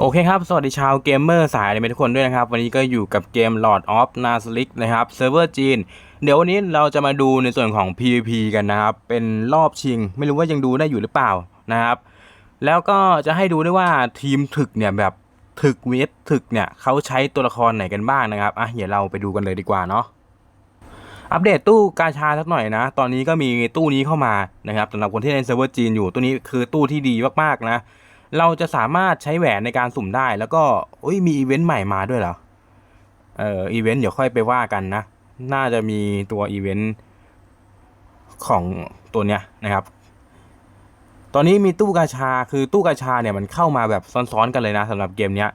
โอเคครับ สวัสดีชาวเกมเมอร์สายอนิเมะทุกคนด้วยนะครับ วันนี้ก็อยู่กับเกม Lord of n a s l i k นะครับเซิร์ฟเวอร์จีน เดี๋ยววันนี้เราจะมาดูในส่วนของ PVP กันนะครับ เป็นรอบชิง ไม่รู้ว่ายังดูได้อยู่หรือเปล่านะครับ แล้วก็จะให้ดูด้วยว่าทีมถึกเนี่ยแบบถึกเวทถึกเนี่ยเขาใช้ตัวละครไหนกันบ้างนะครับอะเดี๋ยวเราไปดูกันเลยดีกว่าเนาะอัปเดตตู้กาชาสักหน่อยนะ ตอนนี้ก็มีตู้นี้เข้ามานะครับสำหรับคนที่เล่นเซิร์ฟเวอร์จีนอยู่ ตู้นี้คือตู้ที่ดีมากๆนะ เราจะสามารถใช้แหวนในการสุ่มได้ แล้วก็อุ้ยมีอีเวนต์ใหม่มาด้วยเหรอ เอออีเวนต์เดี๋ยวค่อยไปว่ากันนะ น่าจะมีตัวอีเวนต์ของตัวเนี้ยนะครับ ตอนนี้มีตู้กาชา คือตู้กาชาเนี่ยมันเข้ามาแบบซ้อนๆกันเลยนะสำหรับเกมเนี้ย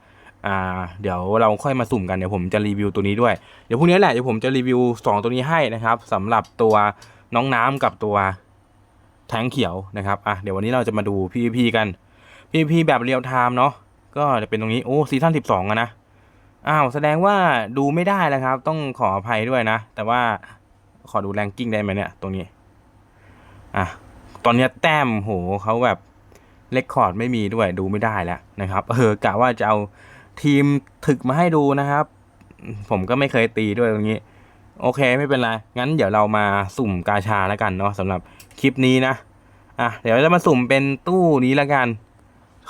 อ่าเดี๋ยวเราค่อยมาสุ่มกันเดี๋ยวผมจะรีวิวตัวนี้ด้วย เดี๋ยวพรุ่งนี้แหละเดี๋ยวผมจะรีวิว 2 ตัวนี้ให้นะครับสำหรับตัวน้องน้ำกับตัวแทงเขียวนะครับอะเดี๋ยววันนี้เราจะมาดู PVP กัน PVP แบบเรียลไทม์เนาะก็จะเป็นตรงนี้ โอ้ซีซั่น12อะนะ อ้าว แสดงว่าดูไม่ได้แล้วครับ ต้องขออภัยด้วยนะ แต่ว่าขอดูแรงกิ้งได้ไหมเนี่ย ตรงนี้ อะ ตอนนี้แต้มโหเขาแบบเลคคอร์ดไม่มีด้วยดูไม่ได้แล้วนะครับ เออกะว่าจะเอาทีมถึกมาให้ดูนะครับ ผมก็ไม่เคยตีด้วยตรงนี้ โอเคไม่เป็นไร งั้นเดี๋ยวเรามาสุ่มกาชาแล้วกันเนาะสำหรับคลิปนี้นะ อะ เดี๋ยวจะมาสุ่มเป็นตู้นี้แล้วกัน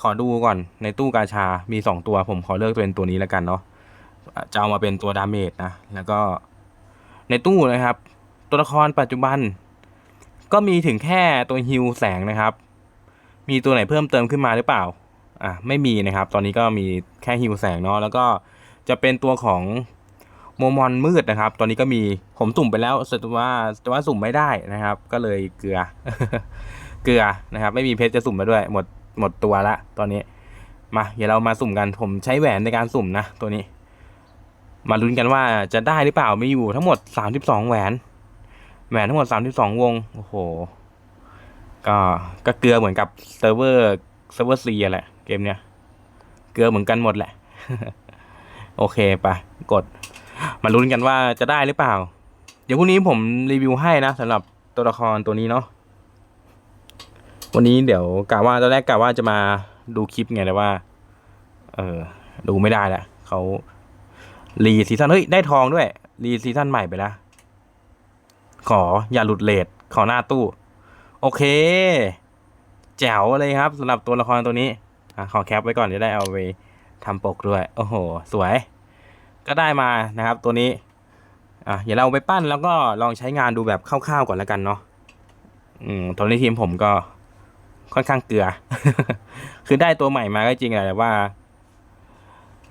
ขอดูก่อนในตู้กาชา มี 2 ตัว ผมขอเลือกเป็นตัวนี้แล้วกันเนาะ จะเอามาเป็นตัวดาเมจนะ แล้วก็ในตู้นะครับ ตัวละครปัจจุบัน ก็มีถึงแค่ตัวฮิวแสงนะครับ มีตัวไหนเพิ่มเติมขึ้นมาหรือเปล่า อะไม่มีนะครับ ตอนนี้ก็มีแค่ฮิวแสงเนาะ แล้วก็จะเป็นตัวของโมมอนมืดนะครับ ตอนนี้ก็มีผมสุ่มไปแล้วแต่ว่าแต่ว่าสุ่มไม่ได้นะครับ ก็เลยเกลือ เกลือนะครับ ไม่มีเพชรจะสุ่มมาด้วย หมด หมดตัวละตอนนี้ มาเดี๋ยวเรามาสุ่มกันผมใช้แหวนในการสุ่มนะตัวนี้ มาลุ้นกันว่าจะได้หรือเปล่ามีอยู่ทั้งหมด 32 แหวน แหวนทั้งหมด 32 วงโอ้โหก็ก็เกลือเหมือนกับเซิร์ฟเวอร์เซิร์ฟเวอร์ซีแหละเกมเนี้ยเกลือเหมือนกันหมดแหละ โอเคไปกด มาลุ้นกันว่าจะได้หรือเปล่า เดี๋ยวพรุ่งนี้ผมรีวิวให้นะสำหรับตัวละครตัวนี้เนาะ วันนี้เดี๋ยวกะว่าตอนแรกกะว่าจะมาดูคลิปไงแต่ว่า เออดูไม่ได้แหละเขารีซีซั่นเฮ้ยได้ทองด้วย รีซีซั่นใหม่ไปแล้วขออย่าหลุดเลทขอหน้าตู้ โอเค แจ๋วเลยครับสำหรับตัวละครตัวนี้อขอแคปไว้ก่อนจะได้เอาไปทำปกด้วย โอ้โห สวย ก็ได้มานะครับ ตัวนี้อะเดี๋ยวเราไปปั้นแล้วก็ลองใช้งานดูแบบคร่าวๆก่อนแล้วกันเนาะอืมตอนนี้ทีมผมก็ ค่อนข้างเกลือ คือได้ตัวใหม่มาก็จริงแหละแต่ว่า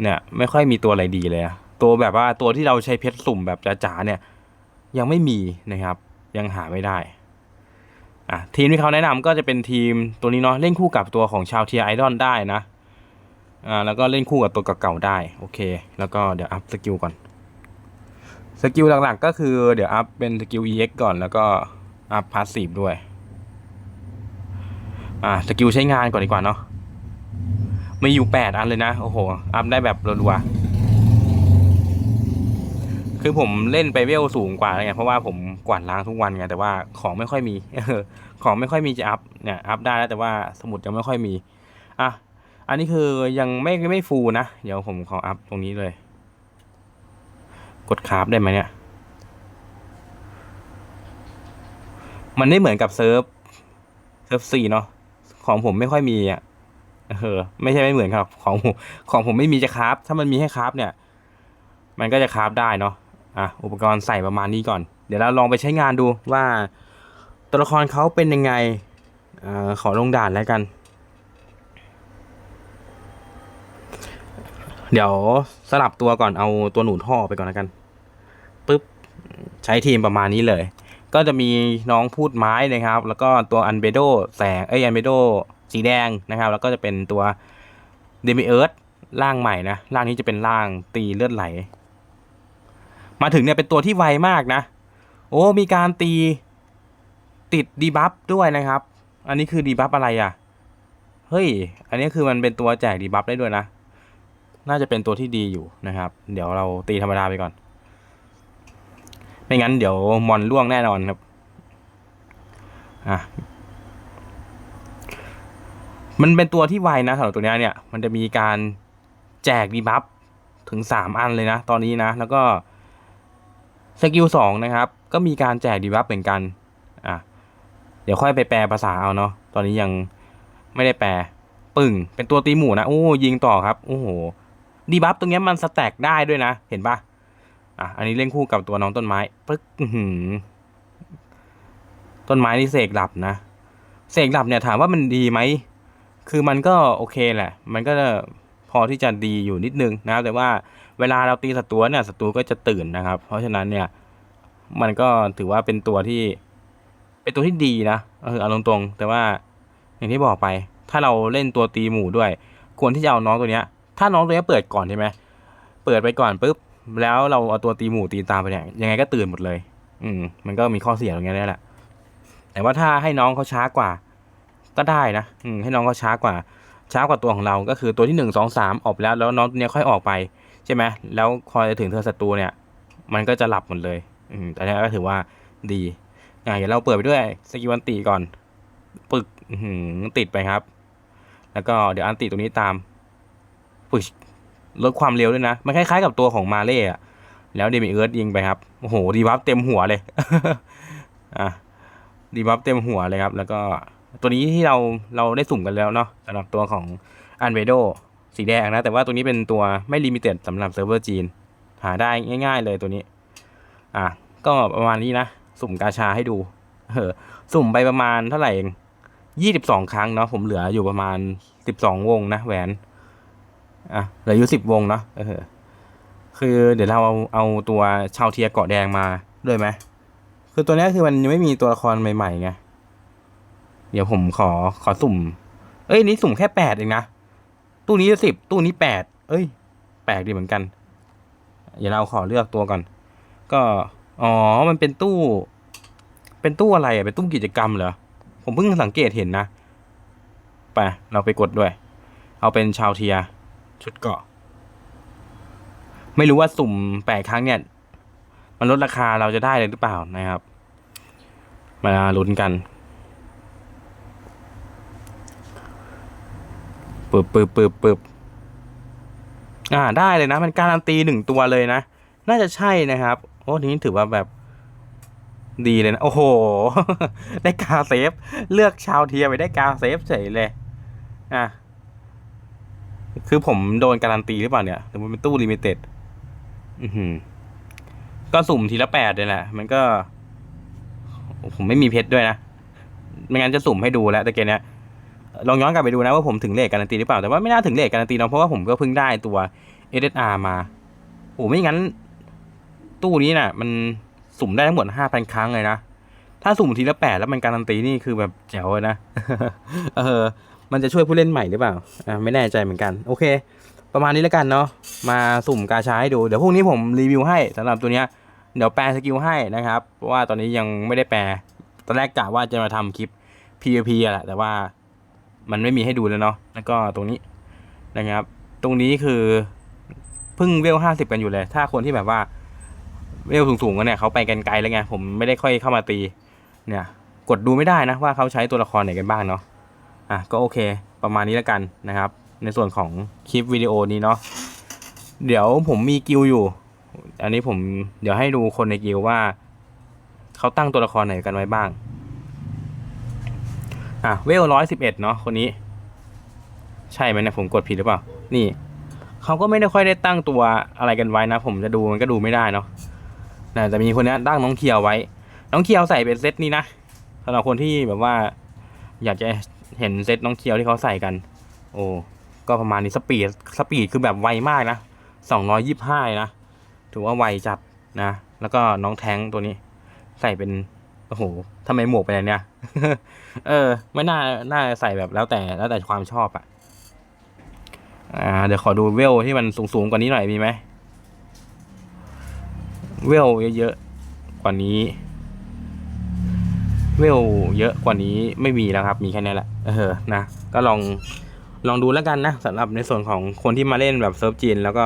เนี่ย ไม่ค่อยมีตัวอะไรดีเลยอะตัวแบบว่าตัวที่เราใช้เพชรสุ่มแบบจ๋าๆเนี่ย ยังไม่มีนะครับ ยังหาไม่ได้อะทีมที่เขาแนะนำก็จะเป็นทีมตัวนี้เนาะเล่นคู่กับตัวของชาวเทียไอดอลได้นะอ่าแล้วก็เล่นคู่กับตัวเก่าๆได้โอเค แล้วก็เดี๋ยวอัพสกิลก่อนสกิลหลักๆก็คือเดี๋ยวอัพเป็นสกิล EX ก่อนแล้วก็อัพพาสซีฟด้วย อ่าสกิลใช้งานก่อนดีกว่าเนาะมีอยู่ 8 อันเลยนะ โอ้โห อัพได้แบบรัวๆคือผมเล่นไปเวลสูงกว่าไง เพราะว่าผมกวาดล้างทุกวันไง แต่ว่าของไม่ค่อยมี ของไม่ค่อยมีจะอัพ เนี่ย อัพได้แล้วแต่ว่าสมุดยังไม่ค่อยมี อะ อันนี้คือยังไม่ไม่ฟูลนะ เดี๋ยวผมขออัพตรงนี้เลย กดคราฟได้ไหมเนี่ย มันไม่เหมือนกับเซิร์ฟ เซิร์ฟซีเนาะ ของผมไม่ค่อยมีอะเออไม่ใช่ไม่เหมือนครับ ของผมของผมไม่มีจะคราฟถ้ามันมีให้คราฟเนี่ย มันก็จะคราฟได้เนาะอะอุปกรณ์ใส่ประมาณนี้ก่อน เดี๋ยวเราลองไปใช้งานดูว่าตัวละครเขาเป็นยังไงอ่าขอลงด่านแล้วกัน เดี๋ยวสลับตัวก่อนเอาตัวหนูท่อไปก่อนแล้วกันปึ๊บใช้ทีมประมาณนี้เลย ก็จะมีน้องพูดไม้นะครับ แล้วก็ตัวอันเบโดแสงเอ้ยอันเบโดสีแดงนะครับ แล้วก็จะเป็นตัวเดมิเอิร์ธร่างใหม่นะร่างนี้จะเป็นร่างตีเลือดไหล มาถึงเนี่ยเป็นตัวที่ไวมากนะ โอ้มีการตีติดดีบัฟด้วยนะครับ อันนี้คือดีบัฟอะไรอะ เฮ้ย อันนี้คือมันเป็นตัวแจกดีบัฟได้ด้วยนะ น่าจะเป็นตัวที่ดีอยู่นะครับ เดี๋ยวเราตีธรรมดาไปก่อน ไม่งั้นเดี๋ยวมอนล่วงแน่นอนครับอะมันเป็นตัวที่ไวนะสำหรับตัวนี้เนี่ย มันจะมีการแจกดีบัฟถึงสามอันเลยนะ ตอนนี้นะ แล้วก็สกิลสองนะครับ ก็มีการแจกดีบัฟเหมือนกัน อะ เดี๋ยวค่อยไปแปลภาษาเอาเนาะ ตอนนี้ยังไม่ได้แปล ปึ่ง เป็นตัวตีหมูนะ โอ้ยิงต่อครับ โอ้โห ดีบัฟตรงเนี้ยมันสแต็กได้ด้วยนะ เห็นปะ อะ อันนี้เล่นคู่กับตัวน้องต้นไม้ปึ๊กหือต้นไม้นี่เสกหลับนะเสกหลับเนี่ยถามว่ามันดีไหม คือมันก็โอเคแหละ มันก็พอที่จะดีอยู่นิดนึงนะครับแต่ว่าเวลาเราตีศัตรูเนี่ยศัตรูก็จะตื่นนะครับ เพราะฉะนั้นเนี่ย มันก็ถือว่าเป็นตัวที่ เป็นตัวที่ดีนะเออเอาตรงๆแต่ว่าอย่างที่บอกไป ถ้าเราเล่นตัวตีหมู่ด้วย ควรที่จะเอาน้องตัวเนี้ย ถ้าน้องตัวเนี้ยเปิดก่อนใช่ไหมเปิดไปก่อนปุ๊บ แล้วเราเอาตัวตีหมู่ตีตามไปเนี่ยยังไงก็ตื่นหมดเลย อืม มันก็มีข้อเสียตรงนี้นี่แหละ แต่ว่าถ้าให้น้องเขาช้ากว่า ก็ได้นะอืมให้น้องเขาช้ากว่า ช้ากว่าตัวของเรา ก็คือตัวที่หนึ่งสองสามออกไปแล้ว แล้วน้องตัวเนี้ยค่อยออกไปใช่ไหมแล้วคอจะถึงเธอศัตรูเนี่ย มันก็จะหลับหมดเลย อืมแต่นี้ก็ถือว่าดีอ่าเดี๋ยวเราเปิดไปด้วยสกิลอันติก่อน ปึกหืติดไปครับ แล้วก็เดี๋ยวอันติตรงนี้ตามปึก ลดความเร็วด้วยนะ มันคล้ายๆกับตัวของมาเล่อะแล้วเดมิเอิร์ธยิงไปครับ โอ้โห ดีบัฟเต็มหัวเลย อะ ดีบัฟเต็มหัวเลยครับ แล้วก็ตัวนี้ที่เราเราได้สุ่มกันแล้วเนาะสำหรับตัวของอันเวโดสีแดงนะ แต่ว่าตัวนี้เป็นตัวไม่ลิมิเต็ดสำหรับเซิร์ฟเวอร์จีน หาได้ง่าย ๆ เลยตัวนี้ อะ ก็ประมาณนี้นะ สุ่มกาชาให้ดู เออ สุ่มไปประมาณเท่าไหร่เองยี่สิบสองครั้งเนาะผมเหลืออยู่ประมาณสิบสองวงนะแหวน อะเหลืออยู่สิบวงเนาะเออคือเดี๋ยวเราเอาเอาตัวชาวเทียเกาะแดงมาด้วยไหมคือตัวนี้คือมันยังไม่มีตัวละครใหม่ๆไงเดี๋ยวผมขอขอสุ่ม เอ้ยนี่สุ่มแค่แปดเองนะตู้นี้สิบตู้นี้แปดเอ้ยแปลกดีเหมือนกัน เดี๋ยวเราขอเลือกตัวก่อน ก็อ๋อมันเป็นตู้ เป็นตู้อะไรอะเป็นตู้กิจกรรมเหรอผมเพิ่งสังเกตเห็นนะไปเราไปกดด้วย เอาเป็นชาวเทีย ชุดเกาะ ไม่รู้ว่าสุ่มแปดครั้งเนี่ย มันลดราคาเราจะได้เลยหรือเปล่านะครับ มาลุ้นกันปึบปึบปึบปึบอ่าได้เลยนะ มันการันตีหนึ่งตัวเลยนะ น่าจะใช่นะครับ โอ้ทีนี้ถือว่าแบบดีเลยนะ โอ้โห ได้กาเซฟ เลือกชาวเทียไปได้กาเซฟเฉยเลย อะ คือผมโดนการันตีหรือเปล่าเนี่ยแต่มันเป็นตู้ลิมิเต็ดอือหือ ก็สุ่มทีละแปดเลยแหละ มันก็ ผมไม่มีเพชรด้วยนะ ไม่งั้นจะสุ่มให้ดูแล้วแต่เกมเนี้ยลองย้อนกลับไปดูนะว่าผมถึงเลทการันตีหรือเปล่า แต่ว่าไม่น่าถึงเลทการันตีเนาะเพราะว่าผมก็เพิ่งได้ตัว SSR มา โอ้ไม่งั้น ตู้นี้น่ะ มันสุ่มได้ทั้งหมดห้าพันครั้งเลยนะ ถ้าสุ่มทีละแปดแล้วมันการันตีนี่คือแบบแจ๋วเลยนะ เออ มันจะช่วยผู้เล่นใหม่หรือเปล่าอ่าไม่แน่ใจเหมือนกัน โอเค ประมาณนี้แล้วกันเนาะมาสุ่มกาชาให้ดู เดี๋ยวพรุ่งนี้ผมรีวิวให้สำหรับตัวเนี้ยเดี๋ยวแปลสกิลให้นะครับเพราะว่าตอนนี้ยังไม่ได้แปลตอนแรกกะว่าจะมาทำคลิป PVP อะแหละแต่ว่ามันไม่มีให้ดูแล้วเนาะแล้วก็ตรงนี้นะครับ ตรงนี้คือเพิ่งเวลห้าสิบกันอยู่เลย ถ้าคนที่แบบว่าเวลสูงๆกันเนี่ยเขาไปกันไกลแล้วไงผมไม่ได้ค่อยเข้ามาตีเนี่ย กดดูไม่ได้นะว่าเขาใช้ตัวละครไหนกันบ้างเนาะ อะก็โอเค ประมาณนี้แล้วกันนะครับ ในส่วนของคลิปวิดีโอนี้เนาะเดี๋ยวผมมีกิลอยู่ อันนี้ผมเดี๋ยวให้ดูคนในกิลว่าเขาตั้งตัวละครไหนกันไว้บ้าง อะเวลร้อยสิบเอ็ดเนาะคนนี้ ใช่ไหมเนี่ยผมกดผิดหรือเปล่า นี่เขาก็ไม่ได้ค่อยได้ตั้งตัวอะไรกันไว้นะ ผมจะดูมันก็ดูไม่ได้เนาะนะแต่มีคนนี้ตั้งน้องเคียวไว้ น้องเคียวใส่เป็นเซตนี้นะสำหรับคนที่แบบว่า อยากจะ เห็นเซตน้องเคียวที่เขาใส่กัน โอ้ก็ประมาณนี้สปีดสปีดคือแบบไวมากนะสองร้อยยี่ห้านะถือว่าไวจัดนะ แล้วก็น้องแท้งตัวนี้ ใส่เป็นโอ้โหทำไมหมวกเป็นเนี่ย เออ ไม่น่าน่าใส่แบบแล้วแต่แล้วแต่ความชอบอะอ่าเดี๋ยวขอดูเวลที่มันสูงๆกว่านี้หน่อยมีไหมเวลเยอะๆกว่านี้ เวลเยอะกว่านี้ไม่มีแล้วครับ มีแค่นี้แหละ เออ นะ ก็ลอง ลองดูแล้วกันนะสำหรับในส่วนของคนที่มาเล่นแบบเซิร์ฟจีน แล้วก็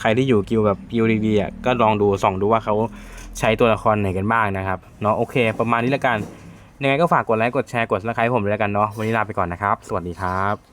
ใครที่อยู่กิลแบบกิลดีๆอะ ก็ลองดูส่องดูว่าเขาใช้ตัวละครไหนกันบ้างนะครับ เนาะโอเค ประมาณนี้แล้วกัน ยังไงก็ฝากกดไลค์ กดแชร์ กดซับสไครต์ผมด้วยแล้วกันเนาะ วันนี้ลาไปก่อนนะครับ สวัสดีครับ